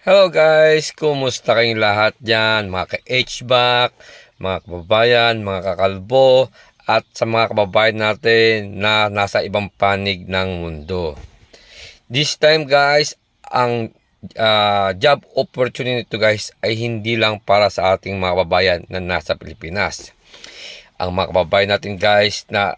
Hello guys, kumusta kayong lahat dyan? Mga ka-HBAC, mga kababayan, mga kakalbo, at sa mga kababayan natin na nasa ibang panig ng mundo. This time guys, ang ah, job opportunity to guys ay hindi lang para sa ating mga kababayan na nasa Pilipinas. Ang mga kababayan natin guys na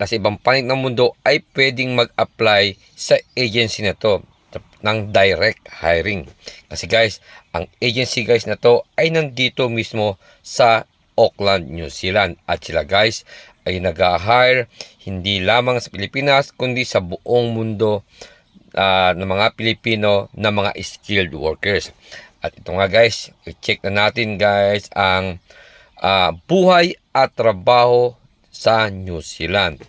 nasa ibang panig ng mundo ay pwedeng mag-apply sa agency na to ng direct hiring. Kasi guys, ang agency guys na to ay nandito mismo sa Auckland, New Zealand. At sila guys ay nag-hire hindi lamang sa Pilipinas kundi sa buong mundo ah, ng mga Pilipino na mga skilled workers. At ito nga guys, i-check na natin guys ang ah, buhay at trabaho sa New Zealand.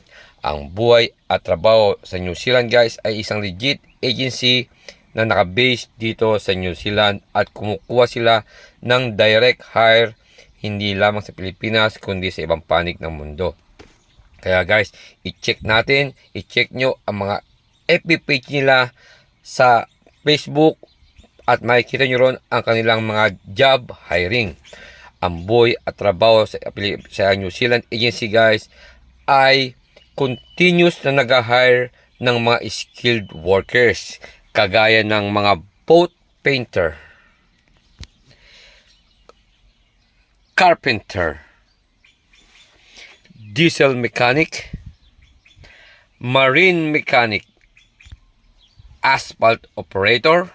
Ang buhay at trabaho sa New Zealand guys ay isang legit agency na nakabase dito sa New Zealand at kumukuha sila ng direct hire hindi lamang sa Pilipinas kundi sa ibang panig ng mundo. Kaya guys, i-check natin, i-check nyo ang mga FB page nila sa Facebook at makikita nyo ron ang kanilang mga job hiring. Ang buhay at trabaho sa, sa New Zealand agency guys ay continuous na nag-hire ng mga skilled workers kagaya ng mga boat painter, carpenter, diesel mechanic, marine mechanic, asphalt operator.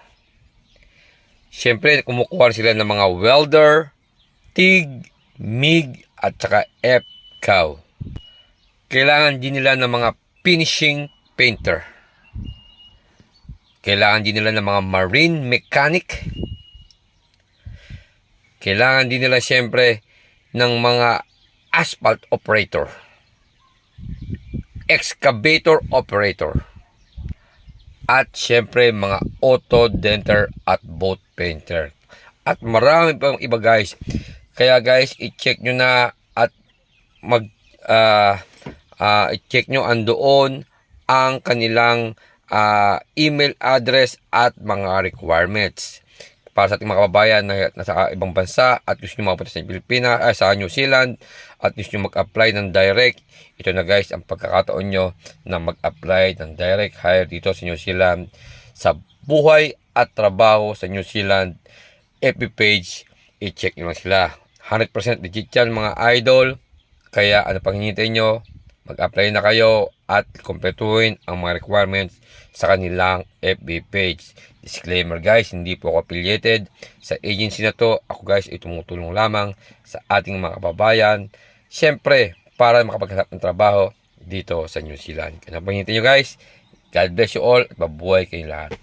Siyempre, kumukuha sila ng mga welder, TIG, MIG, at saka F-cow. Kailangan din nila ng mga finishing painter. Kailangan din nila ng mga marine mechanic. Kailangan din nila siyempre ng mga asphalt operator. Excavator operator. At siyempre mga auto denter at boat painter. At marami pang iba guys. Kaya guys, i-check nyo na at mag ah, ah, i-check nyo andoon ang kanilang ah, email address at mga requirements para sa ating mga kababayan na nasa ibang bansa at gusto nyo makapunta sa Pilipinas, ah, sa New Zealand at gusto nyo mag-apply ng direct. Ito na guys ang pagkakataon nyo na mag-apply ng direct hire dito sa New Zealand sa buhay at trabaho sa New Zealand FB page. I-check nyo lang sila. 100% legit yan mga idol. Kaya ano pang hinihintay nyo? Mag-apply na kayo at kumpletuhin ang mga requirements sa kanilang FB page. Disclaimer guys, hindi po ako affiliated sa agency na to. Ako guys ay tumutulong lamang sa ating mga kababayan. Siyempre, para makapaghanap ng trabaho dito sa New Zealand. Kaya panghintin nyo guys. God bless you all mabuhay kayong lahat.